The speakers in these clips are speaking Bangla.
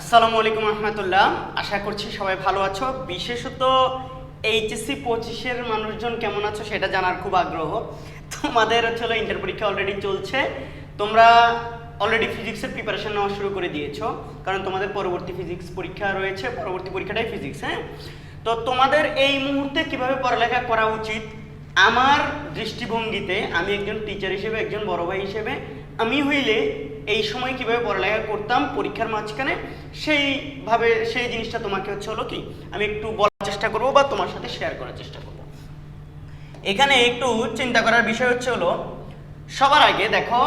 আসসালামু আলাইকুম রহমতুল্লাহ। আশা করছি সবাই ভালো আছো। বিশেষত এইচএসসি পঁচিশের মানুষজন কেমন আছো সেটা জানার খুব আগ্রহ। তোমাদের হচ্ছে ইন্টার পরীক্ষা অলরেডি চলছে। তোমরা অলরেডি ফিজিক্সের প্রিপারেশন নেওয়া শুরু করে দিয়েছ। কারণ তোমাদের পরবর্তী ফিজিক্স পরীক্ষা রয়েছে। পরবর্তী পরীক্ষাটাই ফিজিক্স হ্যাঁ? তো তোমাদের এই মুহূর্তে কীভাবে পড়ালেখা করা উচিত? আমার দৃষ্টিভঙ্গিতে আমি একজন টিচার হিসেবে, একজন বড় ভাই হিসেবে, আমি হইলে এই সময় কীভাবে পড়ালেখা করতাম, পরীক্ষার মাঝখানে, সেইভাবে, সেই জিনিসটা তোমাকে হচ্ছে হলো কি, আমি একটু বলার চেষ্টা করব বা তোমার সাথে শেয়ার করার চেষ্টা করব। এখানে একটু চিন্তা করার বিষয় হচ্ছে হলো, সবার আগে দেখো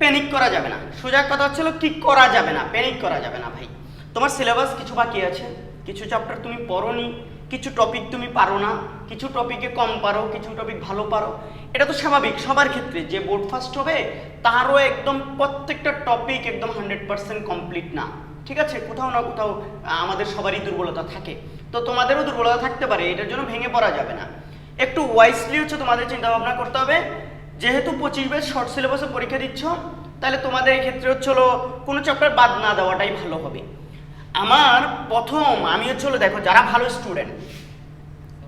প্যানিক করা যাবে না। সোজা কথা হচ্ছে হলো কি করা যাবে না প্যানিক করা যাবে না ভাই। তোমার সিলেবাস কিছু বাকি আছে? কিছু চ্যাপ্টার তুমি পড়োনি? কিছু টপিক তুমি পারো না, কিছু টপিকে কম পারো, কিছু টপিক ভালো পারো। এটা তো স্বাভাবিক, সবার ক্ষেত্রে যে বোর্ড ফার্স্ট হবে, তারও একদম প্রত্যেকটা টপিক একদম হান্ড্রেড পার্সেন্ট কমপ্লিট না। ঠিক আছে? কোথাও না কোথাও আমাদের সবারই দুর্বলতা থাকে। তো তোমাদেরও দুর্বলতা থাকতে পারে, এটার জন্য ভেঙে পড়া যাবে না। একটু ওয়াইসলি হচ্ছে তোমাদের চিন্তা ভাবনা করতে হবে, যেহেতু পঁচিশ বেশ শর্ট সিলেবাসে পরীক্ষা দিচ্ছ, তাহলে তোমাদের ক্ষেত্রে হচ্ছে হলো কোনো চ্যাপ্টার বাদ না দেওয়াটাই ভালো হবে। আমার প্রথম, আমি হচ্ছে হলো দেখো, যারা ভালো স্টুডেন্ট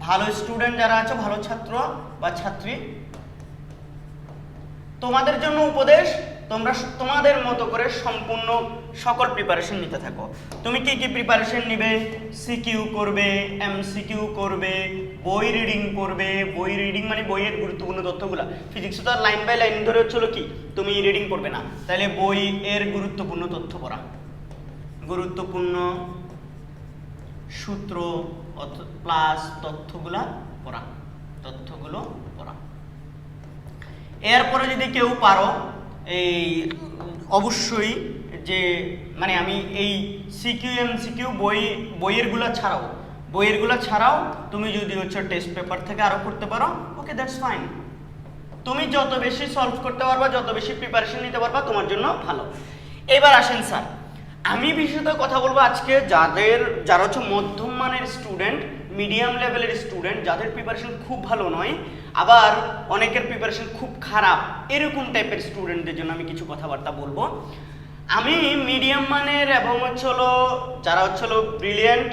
ভালো স্টুডেন্ট যারা আছে, ভালো ছাত্র বা ছাত্রী, তোমাদের জন্য উপদেশ, তোমরা তোমাদের মতো করে সম্পূর্ণ সকল প্রিপারেশন নিতে থাকো। তুমি কি কি প্রিপারেশন নিবে? সিকিউ করবে এমসিকিউ করবে, বই রিডিং করবে। বই রিডিং মানে বইয়ের গুরুত্বপূর্ণ তথ্যগুলো। ফিজিক্স তো লাইন বাই লাইন ধরে হচ্ছিল কি? তুমি রিডিং করবে না। তাহলে বই এর গুরুত্বপূর্ণ তথ্য পড়া। গুরুত্বপূর্ণ সূত্র প্লাস তথ্যগুলা পড়া, তথ্যগুলো পড়া। এরপরে যদি কেউ পারো, এই অবশ্যই যে মানে আমি এই সিকিউ এম সিকিউ বই, বইয়েরগুলো ছাড়াও বইয়েরগুলো ছাড়াও তুমি যদি হচ্ছে টেস্ট পেপার থেকে আরও করতে পারো ওকে দ্যাটস ফাইন তুমি যত বেশি সলভ করতে পারবা, যত বেশি প্রিপারেশন নিতে পারবা, তোমার জন্য ভালো। এবার আসেন স্যার আমি বিশেষত কথা বলব আজকে যাদের, যারা হচ্ছে মধ্যম মানের স্টুডেন্ট মিডিয়াম লেভেলের স্টুডেন্ট যাদের প্রিপারেশন খুব ভালো নয়, আবার অনেকের প্রিপারেশন খুব খারাপ, এরকম টাইপের স্টুডেন্টদের জন্য আমি কিছু কথাবার্তা বলব। আমি মিডিয়াম মানের এবং হচ্ছে হলো, যারা হচ্ছে হলো ব্রিলিয়েন্ট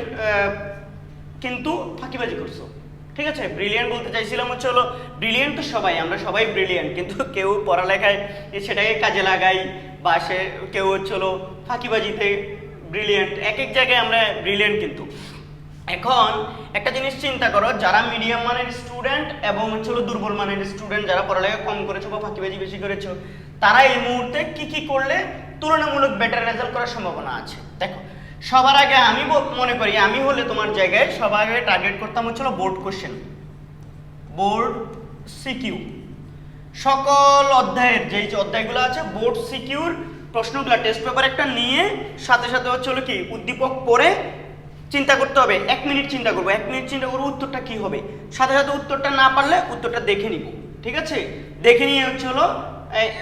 কিন্তু ফাঁকিবাজি করছ। ঠিক আছে ব্রিলিয়েন্ট বলতে চাইছিলাম হচ্ছে হলো ব্রিলিয়েন্ট তো সবাই, আমরা সবাই ব্রিলিয়েন্ট কিন্তু কেউ পড়ালেখায় সেটাকে কাজে লাগাই বা সে কেউ হচ্ছে হলো ফাঁকিবাজিতে ব্রিলিয়ান্ট এক এক জায়গায় আমরা ব্রিলিয়েন্ট কিন্তু। এখন একটা জিনিস চিন্তা করো, যারা মিডিয়াম মানের স্টুডেন্ট এবং হচ্ছে হলো দুর্বল মানের স্টুডেন্ট যারা পড়ালেখা কম করেছ বা ফাঁকিবাজি বেশি করেছ, তারা এই মুহূর্তে কি কি করলে তুলনামূলক বেটার রেজাল্ট করার সম্ভাবনা আছে। দেখো সবার আগে আমি মনে করি, আমি হলে তোমার জায়গায় সবার আগে টার্গেট করতাম হচ্ছিল বোর্ড কোশ্চেন বোর্ড সিকিউ সকল অধ্যায়ের যেই যে অধ্যায়গুলো আছে বোর্ড সিকিউর প্রশ্নগুলো টেস্ট পেপার একটা নিয়ে সাথে সাথে হচ্ছে হলো কি, উদ্দীপক পড়ে চিন্তা করতে হবে, এক মিনিট চিন্তা করব, এক মিনিট চিন্তা করব উত্তরটা কি হবে? সাথে সাথে উত্তরটা না পারলে উত্তরটা দেখে নিব, ঠিক আছে? দেখে নিয়ে হচ্ছে হলো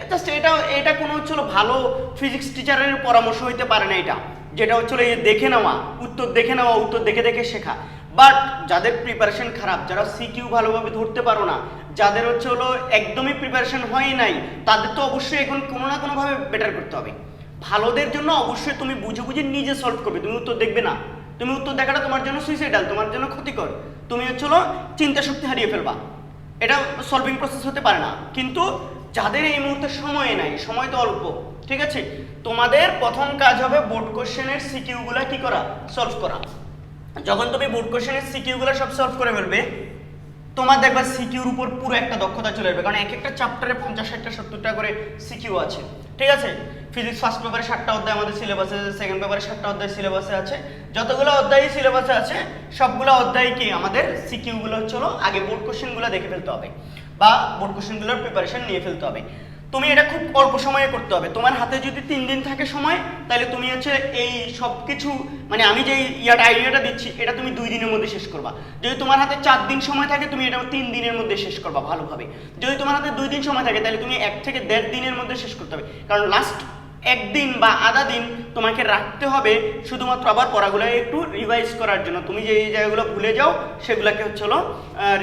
জাস্ট এটা এটা কোনো হচ্ছে ভালো ফিজিক্স টিচারের পরামর্শ হইতে পারে না এটা। যেটা হচ্ছে এই দেখে নেওয়া, উত্তর দেখে নেওয়া, উত্তর দেখে দেখে শেখা। বাট যাদের প্রিপারেশন খারাপ, যারা সিকিউ ভালোভাবে ধরতে পারো না, যাদের হচ্ছে হলো একদমই প্রিপারেশন হয় নাই, তাদের তো অবশ্যই এখন কোনো না কোনোভাবে বেটার করতে হবে। ভালোদের জন্য অবশ্যই তুমি বুঝে বুঝে নিজে সলভ করবে। তুমি উত্তর দেখবে না। তুমি উত্তর দেখাটা তোমার জন্য সুইসাইডাল তোমার জন্য ক্ষতিকর। তুমি হচ্ছে হলো চিন্তা শক্তি হারিয়ে ফেলবা। এটা সলভিং প্রসেস হতে পারে না। কিন্তু যাদের এই মুহূর্তে সময় নাই, সময় তো অল্প, ঠিক আছে? তোমাদের প্রথম কাজ হবে বোর্ড কোশ্চেনের সিকিউগুলো কি করা? সলভ করা। যখন তুমি বোর্ড কোশ্চেনের সিকিউগুলো সব সলভ করে ফেলবে, তোমার দেখবা সিকিউর উপর পুরো একটা দক্ষতা চলে আসবে, কারণ এক একটা চ্যাপ্টারে পঞ্চাশ, ষাটটা, সত্তরটা করে সিকিউ আছে, ঠিক আছে? ফিজিক্স ফার্স্ট পেপারে ষাটটা অধ্যায় আমাদের সিলেবাসে আছে সেকেন্ড পেপারে ষাটটা অধ্যায় সিলেবাসে আছে। যতগুলো অধ্যায় সিলেবাসে আছে, সবগুলো অধ্যায় কি? আমাদের সিকিউগুলো হলো আগে বোর্ড কোশ্চেনগুলো দেখে ফেলতে হবে। বা বোর্ড কোশ্চেনগুলোর প্রিপারেশন নিয়ে ফেলতে হবে। তুমি এটা খুব অল্প সময়ে করতে হবে। তোমার হাতে যদি তিন দিন থাকে সময়, তাহলে তুমি হচ্ছে এই সব কিছু মানে আমি যে ইয়াটা আইডিয়াটা দিচ্ছি, এটা তুমি দুই দিনের মধ্যে শেষ করবা। যদি তোমার হাতে চার দিন সময় থাকে, তুমি এটা তিন দিনের মধ্যে শেষ করবা ভালোভাবে। যদি তোমার হাতে দুই দিন সময় থাকে, তাহলে তুমি এক থেকে দেড় দিনের মধ্যে শেষ করতে হবে। কারণ লাস্ট একদিন বা আধা দিন তোমাকে রাখতে হবে শুধুমাত্র আবার পড়াগুলো একটু রিভাইজ করার জন্য। তুমি যে এই জায়গাগুলো ভুলে যাও, সেগুলোকে হচ্ছে হলো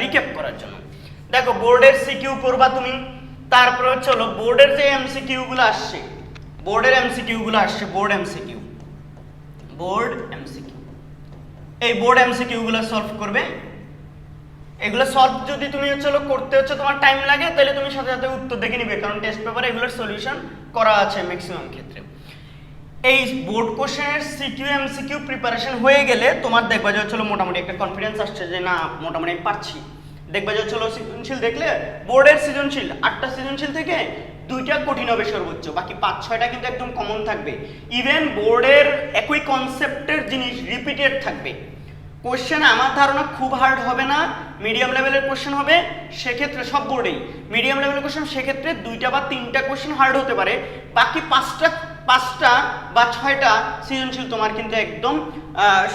রিক্যাপ করার জন্য। দেখো, বোর্ডের সিকিউ করবা তুমি, তারপরে হচ্ছে হলো বোর্ডের যে এমসিকিউ গুলো আসছে, বোর্ডের এমসিকিউ গুলো আসছে, বোর্ড এমসিকিউ বোর্ড এমসিকিউ এই বোর্ড এমসিকিউগুলো সলভ করবে। এগুলো সলভ যদি তুমি হচ্ছে হলো করতে হচ্ছে তোমার টাইম লাগে, তাহলে তুমি সাথে সাথে উত্তর দেখে নিবে, কারণ টেস্ট পেপারে এগুলোর সলিউশন করা আছে ম্যাক্সিমাম ক্ষেত্রে। এই বোর্ড কোশ্চেনের সিকিউ এমসিকিউ প্রিপারেশন হয়ে গেলে তোমার দেখবা যে হচ্ছে মোটামুটি একটা কনফিডেন্স আসছে যে না, মোটামুটি পারছি। দেখবা যে হলো সৃজনশীল দেখলে বোর্ডের সৃজনশীল, আটটা সৃজনশীল থেকে দুইটা কঠিন হবে সর্বোচ্চ, বাকি পাঁচ, ছয়টা কিন্তু একদম কমন থাকবে। ইভেন বোর্ডের একই কনসেপ্টের জিনিস রিপিটেড থাকবে। কোশ্চেন আমার ধারণা খুব হার্ড হবে না মিডিয়াম লেভেলের কোশ্চেন হবে, সেক্ষেত্রে সব বোর্ডেই। মিডিয়াম লেভেলের কোশ্চেন সেক্ষেত্রে দুইটা বা তিনটা কোশ্চেন হার্ড হতে পারে, বাকি পাঁচটা পাঁচটা বা ছয়টা সৃজনশীল তোমার কিন্তু একদম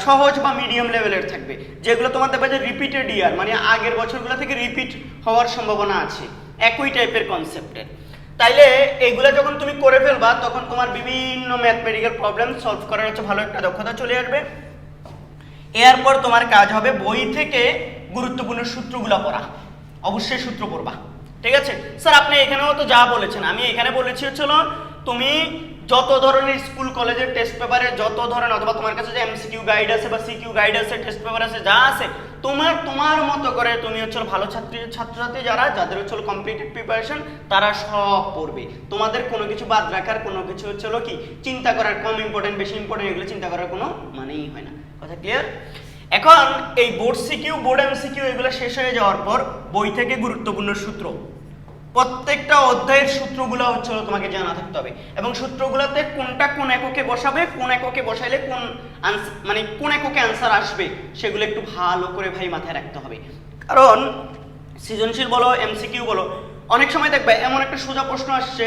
সহজ বা মিডিয়াম লেভেলের থাকবে। যেগুলো তোমার দেখবে যে রিপিটেড ইয়ার মানে আগের বছরগুলো থেকে রিপিট হওয়ার সম্ভাবনা আছে, একই টাইপের কনসেপ্টের তাইলে এইগুলো যখন তুমি করে ফেলবা, তখন তোমার বিভিন্ন ম্যাথমেটিক্যাল প্রবলেম সলভ করার হচ্ছে ভালো একটা দক্ষতা চলে আসবে। এরপর তোমার কাজ হবে বই থেকে গুরুত্বপূর্ণ সূত্রগুলো পড়া। অবশ্যই সূত্র পড়বা। ঠিক আছে? স্যার, আপনি এখানেও তো যা বলেছেন, আমি এখানে বলেছি হচ্ছিল তুমি যত ধরনের স্কুল, কলেজের টেস্ট পেপারে যত ধরনের, অথবা তোমার কাছে যে এমসিকিউ গাইড আছে বা সিকিউ গাইড আছে টেস্ট পেপার আছে, যা আছে, তোমার তোমার মতো করে তুমি হচ্ছে ভালো ছাত্রী, ছাত্রছাত্রী যারা, যাদের হচ্ছে কমপ্লিটেড প্রিপারেশন তারা সব পড়বে। তোমাদের কোনো কিছু বাদ রাখার, কোনো কিছু হচ্ছে কি, চিন্তা করার, কম ইম্পর্টেন্ট বেশি ইম্পর্টেন্ট এগুলো চিন্তা করার কোনো মানেই হয় না। কথা ক্লিয়ার এখন এই বোর্ড সিকিউ বোর্ড এমসিকিউ এগুলো শেষ হয়ে যাওয়ার পর বই থেকে গুরুত্বপূর্ণ সূত্র। প্রত্যেকটা অধ্যায়ের সূত্রগুলো হচ্ছে তোমাকে জানা থাকতে হবে। এবং সূত্রগুলোতে কোনটা কোন এককে বসাবে, কোন এককে বসাইলে কোন মানে কোন এককে অ্যান্সার আসবে, সেগুলো একটু ভালো করে ভাই মাথায় রাখতে হবে। কারণ সৃজনশীল বলো এমসিকিউ বলো, অনেক সময় দেখবে এমন একটা সোজা প্রশ্ন আসছে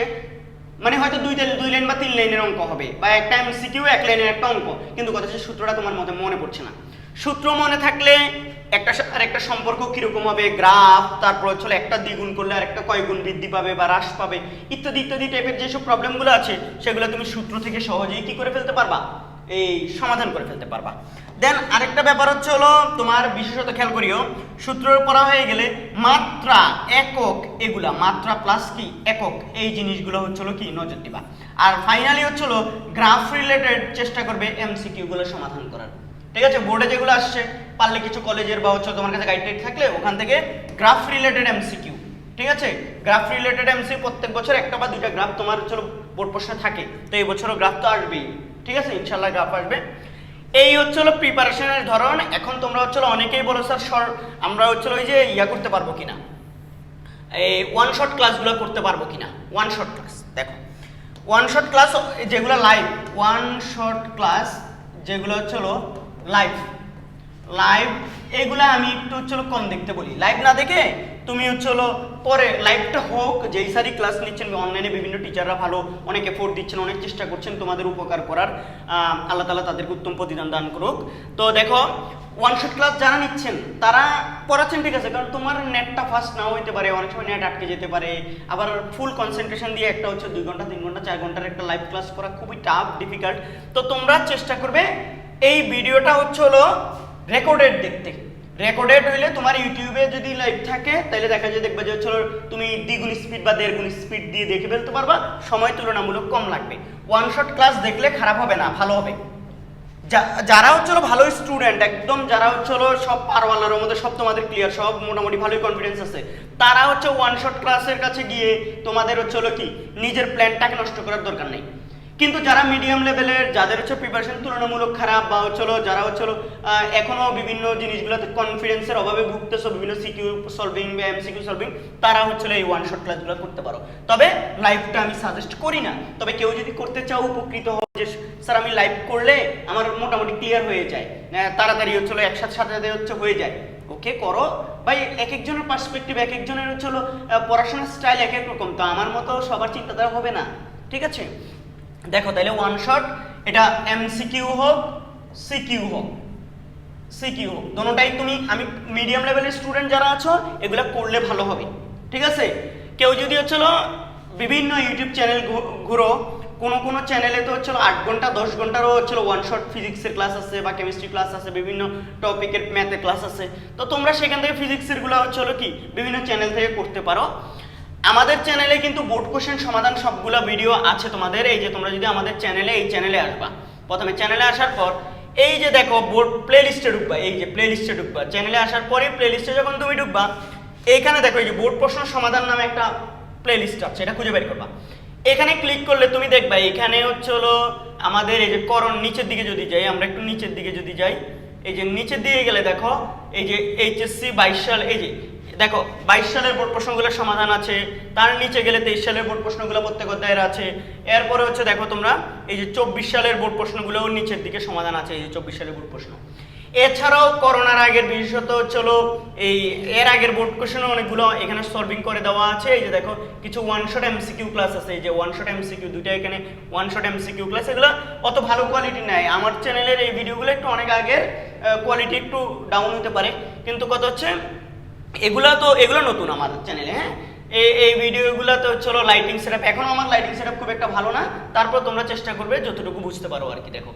মানে হয়তো দুই দুই লাইন বা তিন লাইনের অঙ্ক হবে, বা একটা এমসিকিউ এক লাইনের একটা অঙ্ক, কিন্তু কথা সূত্রটা তোমার মধ্যে মনে পড়ছে না। সূত্র মনে থাকলে একটা আর একটা সম্পর্ক কীরকম হবে? গ্রাফ, তারপর হচ্ছে একটা দ্বিগুণ করলে আর একটা কয় গুণ বৃদ্ধি পাবে বা হ্রাস পাবে? ইত্যাদি ইত্যাদি টাইপের যেসব প্রবলেমগুলো আছে, সেগুলো তুমি সূত্র থেকে সহজেই কি করে ফেলতে পারবা? এই সমাধান করে ফেলতে পারবা। দেন আরেকটা ব্যাপার হচ্ছে হলো, তোমার বিশেষত খেয়াল করিও, সূত্র পড়া হয়ে গেলে মাত্রা, একক, এগুলা, মাত্রা প্লাস কি? একক, এই জিনিসগুলো হচ্ছে হলো কি? নজর দিবা। আর ফাইনালি হচ্ছে হলো গ্রাফ রিলেটেড চেষ্টা করবে এমসিকিউ গুলো সমাধান করার। ঠিক আছে? বোর্ডে যেগুলো আসছে, পারলে কিছু কলেজের বা হচ্ছে তোমার কাছে গাইড থাকলে ওখান থেকে গ্রাফ রিলেটেড এমসিকিউ ঠিক আছে? গ্রাফ রিলেটেড এমসি প্রত্যেক বছর একটা বা দুইটা গ্রাফ তোমার হচ্ছে বোর্ড প্রশ্নে থাকে। তো এই বছরও গ্রাফ তো আসবেই, ঠিক আছে? ইনশাল্লাহ গ্রাফ আসবে। এই হচ্ছে হলো প্রিপারেশনের ধরন। এখন তোমরা হচ্ছে অনেকেই বলো, স্যার, সর, আমরা হচ্ছে ওই যে ইয়া করতে পারব কিনা? এই ওয়ান শট ক্লাসগুলো করতে পারব কিনা? ওয়ান শট ক্লাস দেখো। ওয়ান শট ক্লাস যেগুলো লাইভ ওয়ান শট ক্লাস যেগুলো হচ্ছে হলো লাইভ লাইভ এগুলো আমি একটু হচ্ছে কম দেখতে বলি। লাইভ না দেখে তুমি হচ্ছে হলো পরে লাইভটা হোক, যেই সারি ক্লাস নিচ্ছেন অনলাইনে বিভিন্ন টিচাররা ভালো, অনেক এফোর্ট দিচ্ছেন, অনেক চেষ্টা করছেন তোমাদের উপকার করার আল্লাহ তালা তাদেরকে উত্তম প্রতিদান দান করুক। তো দেখো ওয়ান শট ক্লাস যারা নিচ্ছেন, তারা পড়াচ্ছেন ঠিক আছে, কারণ তোমার নেটটা ফাস্ট নাও হইতে পারে, অনেক সময় নেট আটকে যেতে পারে। আবার ফুল কনসেন্ট্রেশন দিয়ে একটা হচ্ছে দুই ঘণ্টা, তিন ঘণ্টা, চার ঘণ্টার একটা লাইভ ক্লাস করা খুবই টাফ ডিফিকাল্ট তো তোমরা চেষ্টা করবে এই ভিডিওটা হচ্ছে হলো রেকর্ডেড দেখতে রেকর্ডেড হইলে তোমার ইউটিউবে যদি লাইভ থাকে তাহলে দেখা যায় দেখবে যে হচ্ছে তুমি দ্বিগুণ স্পিড বা দেড় গুণ স্পিড দিয়ে দেখে ফেলতে পারবা, সময় তুলনামূলক কম লাগবে। ওয়ান শট ক্লাস দেখলে খারাপ হবে না, ভালো হবে। যারা হচ্ছে ভালো স্টুডেন্ট একদম যারা হচ্ছে হলো সব পারওয়ালার মধ্যে সব তোমাদের ক্লিয়ার সব মোটামুটি ভালোই কনফিডেন্স আছে, তারা হচ্ছে ওয়ান শট ক্লাসের কাছে গিয়ে তোমাদের হচ্ছে হলো কি, নিজের প্ল্যানটাকে নষ্ট করার দরকার নেই। কিন্তু যারা মিডিয়াম লেভেলের যাদের হচ্ছে প্রিপারেশন তুলনামূলক খারাপ বা হচ্ছে যারা হচ্ছে হলো আহ, এখনও বিভিন্ন জিনিসগুলোতে কনফিডেন্সের অভাবে ভুগতেছো বিভিন্ন সিকিউ সলভিং বা এমসিকিউ সলভিং তারা হচ্ছে এই ওয়ান শট ক্লাসগুলো করতে পারো। তবে লাইভটা আমি সাজেস্ট করি না। তবে কেউ যদি করতে চাও উপকৃত হও যে স্যার আমি লাইভ করলে আমার মোটামুটি ক্লিয়ার হয়ে যায়। তাড়াতাড়ি হচ্ছে হলো একসাথে সাথে হচ্ছে হয়ে যায়। ওকে করো। ভাই এক একজনের পার্সপেক্টিভ এক একজনের হচ্ছে পড়াশোনার স্টাইল এক এক রকম। তো আমার মতো সবার চিন্তাধারা হবে না। ঠিক আছে? দেখো তাহলে ওয়ান শট এটা এমসিকিউ হোক সিকিউ হোক সিকিউ হোক, দোনোটাই তুমি, আমি মিডিয়াম লেভেলের স্টুডেন্ট যারা আছো, এগুলো করলে ভালো হবে, ঠিক আছে? কেউ যদি হচ্ছিল বিভিন্ন ইউটিউব চ্যানেল ঘুরো, কোনো কোনো চ্যানেলে তো হচ্ছিল আট ঘণ্টা, দশ ঘন্টারও হচ্ছিল ওয়ান শট ফিজিক্সের ক্লাস আছে বা কেমিস্ট্রি ক্লাস আছে, বিভিন্ন টপিকের ম্যাথের ক্লাস আছে, তো তোমরা সেখান থেকে ফিজিক্সেরগুলো হচ্ছিল কি, বিভিন্ন চ্যানেল থেকে করতে পারো। আমাদের চ্যানেলে কিন্তু বোর্ড কোশ্চেন সমাধান সবগুলো ভিডিও আছে তোমাদের। এই যে তোমরা যদি আমাদের চ্যানেলে এই চ্যানেলে আসবা। প্রথমে চ্যানেলে আসার পর, এই যে দেখো বোর্ড প্লে লিস্টে ঢুকবা, এই যে প্লে লিস্টে ঢুকবা। চ্যানেলে আসার পরে প্লে লিস্টে যখন তুমি ঢুকবা, এইখানে দেখো এই যে বোর্ড প্রশ্ন সমাধান নামে একটা প্লে লিস্ট আছে, এটা খুঁজে বের করবা। এখানে ক্লিক করলে তুমি দেখবা, এখানে হচ্ছে হলো আমাদের এই যে করণ নিচের দিকে যদি যাই, আমরা একটু নিচের দিকে যদি যাই, এই যে নিচের দিকে গেলে দেখো, এই যে এইচএসসি বাইশ সাল, এই যে দেখো, বাইশ সালের বোর্ড প্রশ্নগুলোর সমাধান আছে, তার নিচে গেলে তেইশ সালের বোর্ড প্রশ্নগুলো প্রত্যেক অধ্যায়ের আছে। এরপরে হচ্ছে দেখো তোমরা, এই যে চব্বিশ সালের বোর্ড প্রশ্নগুলোও নিচের দিকে সমাধান আছে, এই যে চব্বিশ সালের বোর্ড প্রশ্ন। এছাড়াও করোনার আগের বিশেষত হলো, এই এর আগের বোর্ড কোশ্চেন অনেকগুলো এখানে সলভিং করে দেওয়া আছে। এই যে দেখো, কিছু ওয়ান শট এমসিকিউ ক্লাস আছে, এই যে ওয়ান শট এমসিকিউ দুইটা এখানে ওয়ান শট এমসিকিউ ক্লাস এগুলো অত ভালো কোয়ালিটি নাই। আমার চ্যানেলের এই ভিডিওগুলো একটু অনেক আগের কোয়ালিটি একটু ডাউন হতে পারে। কিন্তু কত হচ্ছে এগুলা তো, এগুলো নতুন আমার চ্যানেলে হ্যাঁ? এই এই ভিডিওগুলো তো হচ্ছে লাইটিং সেটআপ এখনও আমার লাইটিং সেটআপ খুব একটা ভালো না। তারপর তোমরা চেষ্টা করবে যতটুকু বুঝতে পারো আর কি, দেখো।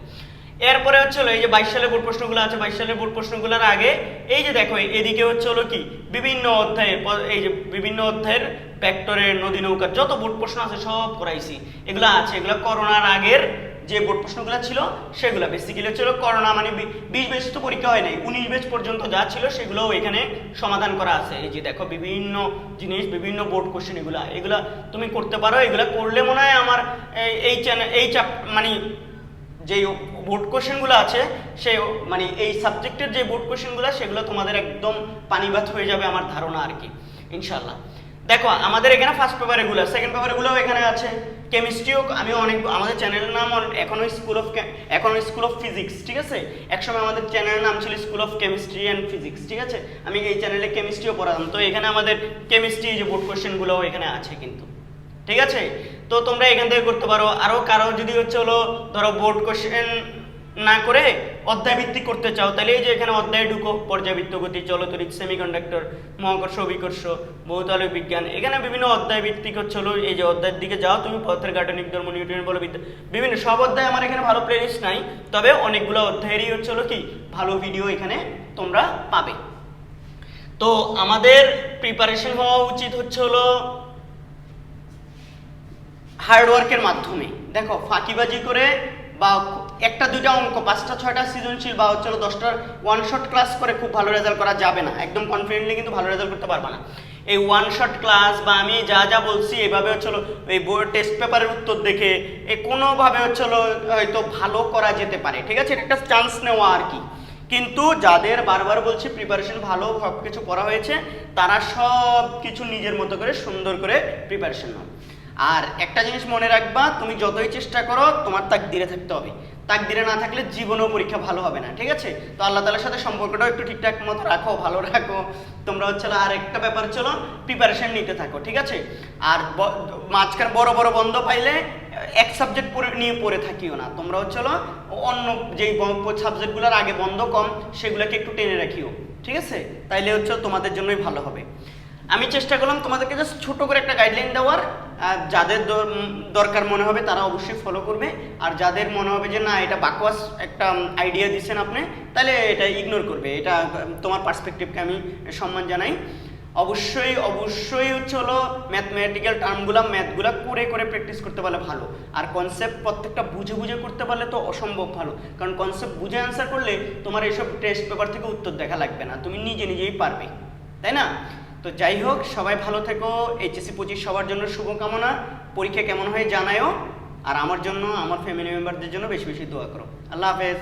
এরপরে হচ্ছে হলো এই যে বাইশ সালের বোর্ড প্রশ্নগুলো আছে, বাইশ সালের বোর্ড প্রশ্নগুলোর আগে, এই যে দেখো, এদিকে হচ্ছে হলো কি, বিভিন্ন অধ্যায়ের এই যে বিভিন্ন অধ্যায়ের ভেক্টরের নদী নৌকার যত বোর্ড প্রশ্ন আছে সব করাইছি। এগুলো আছে, এগুলো করোনার আগের যে বোর্ড প্রশ্নগুলো ছিল, সেগুলো বেসিক্যালি হচ্ছিল করোনা মানে বিশ বেচ তো পরীক্ষা হয় নাই, উনিশ বেচ পর্যন্ত যা ছিল সেগুলোও এখানে সমাধান করা আছে। এই যে দেখো বিভিন্ন জিনিস, বিভিন্ন বোর্ড কোশ্চেন এগুলা এগুলা তুমি করতে পারো, এগুলা করলে মনে হয় আমার এই- এই চ্যানেল এই চাপ মানে যে বোর্ড কোশ্চেনগুলো আছে, সে মানে এই সাবজেক্টের যে বোর্ড কোশ্চেনগুলো সেগুলো তোমাদের একদম পানিবাত হয়ে যাবে আমার ধারণা আর কি ইনশাল্লাহ দেখো, আমাদের এখানে ফার্স্ট পেপার এগুলো সেকেন্ড পেপার এগুলোও এখানে আছে। কেমিস্ট্রিও আমি অনেক, আমাদের চ্যানেলের নাম এখনও স্কুল অফ এখনও স্কুল অফ ফিজিক্স ঠিক আছে? একসময় আমাদের চ্যানেলের নাম ছিল school of chemistry and physics ঠিক আছে? আমি এই চ্যানেলে কেমিস্ট্রিও পড়াতাম। তো এখানে আমাদের কেমিস্ট্রি যে বোর্ড কোশ্চেনগুলোও এখানে আছে কিন্তু, ঠিক আছে? তো তোমরা এখান থেকে করতে পারো। আরও কারও যদি হচ্ছে হলো, ধরো বোর্ড কোশ্চেন না করে অধ্যায় ভিত্তিক করতে চাও, তাহলে এই যে এখানে অধ্যায় ঢুকো পর্যাবৃত্ত গতি চলতরিৎ সেমিকন্ডাক্টর মহাকর্ষ, অভিকর্ষ ভৌতালয় বিজ্ঞান, এখানে বিভিন্ন অধ্যায় ভিত্তিক হচ্ছে হলো এই যে অধ্যায়ের দিকে যাও, তুমি পথের গাঠনিক ধর্ম নিউটন বলো বিভিন্ন সব অধ্যায় আমার এখানে ভালো প্লেলিস্ট নাই, তবে অনেকগুলো অধ্যায়েরই হচ্ছে হলো কি, ভালো ভিডিও এখানে তোমরা পাবে। তো আমাদের প্রিপারেশন হওয়া উচিত হচ্ছে হলো হার্ডওয়ার্কের মাধ্যমে। দেখো, ফাঁকিবাজি করে বা একটা, দুইটা অঙ্ক, পাঁচটা, ছয়টা সৃজনশীল বা হচ্ছে দশটার ওয়ান শট ক্লাস করে খুব ভালো রেজাল্ট করা যাবে না। একদম কনফিডেন্টলি কিন্তু ভালো রেজাল্ট করতে পারবে না। এই ওয়ান শট ক্লাস বা আমি যা যা বলছি, এভাবে হচ্ছে হলো এই বোর্ড টেস্ট পেপারের উত্তর দেখে এ কোনোভাবে হচ্ছে হয়তো ভালো করা যেতে পারে। ঠিক আছে? একটা চান্স নেওয়া আর কি। কিন্তু যাদের বারবার বলছি প্রিপারেশন ভালো সব কিছু পড়া হয়েছে, তারা সব কিছু নিজের মতো করে সুন্দর করে প্রিপারেশন নাও। আর একটা জিনিস মনে রাখবা, তুমি যতই চেষ্টা করো, তোমার তাকদিরে থাকতে হবে। তাকদিরে না থাকলে জীবনেও পরীক্ষা ভালো হবে না, ঠিক আছে? তো আল্লাহ তালার সাথে সম্পর্কটাও একটু ঠিকঠাক মতো রাখো, ভালো রাখো। তোমরা হচ্ছে আর একটা ব্যাপার চলো প্রিপারেশন নিতে থাকো, ঠিক আছে? আর মাঝখানে বড় বড় বন্ধ পাইলে এক সাবজেক্ট পড়ে, নিয়ে পড়ে থাকিও না। তোমরা হচ্ছে অন্য যেই সাবজেক্টগুলোর আগে বন্ধ কম, সেগুলোকে একটু টেনে রাখিও, ঠিক আছে? তাইলে হচ্ছে তোমাদের জন্যই ভালো হবে। আমি চেষ্টা করলাম তোমাদেরকে জাস্ট ছোট করে একটা গাইডলাইন দেওয়ার। যাদের দর- দরকার মনে হবে তারা অবশ্যই ফলো করবে। আর যাদের মনে হবে যে না, এটা বাকওয়াস একটা আইডিয়া দিচ্ছেন আপনি, তাহলে এটা ইগনোর করবে। এটা তোমার পার্সপেক্টিভকে আমি সম্মান জানাই। অবশ্যই অবশ্যই হচ্ছে হলো ম্যাথমেটিক্যাল টার্মগুলো ম্যাথগুলো করে করে প্র্যাকটিস করতে পারলে ভালো। আর কনসেপ্ট প্রত্যেকটা বুঝে বুঝে করতে পারলে তো অসম্ভব ভালো। কারণ কনসেপ্ট বুঝে অ্যান্সার করলে তোমার এইসব টেস্ট পেপার থেকে উত্তর দেখা লাগবে না। তুমি নিজে, নিজেই পারবে। তাই না? তো যাই হোক সবাই ভালো থেকো। এইচএসি পঁচিশ সবার জন্য শুভকামনা। পরীক্ষা কেমন হয় জানায়ও আর আমার জন্য, আমার ফ্যামিলি মেম্বারদের জন্য বেশি বেশি দোয়া করো। আল্লাহ হাফেজ।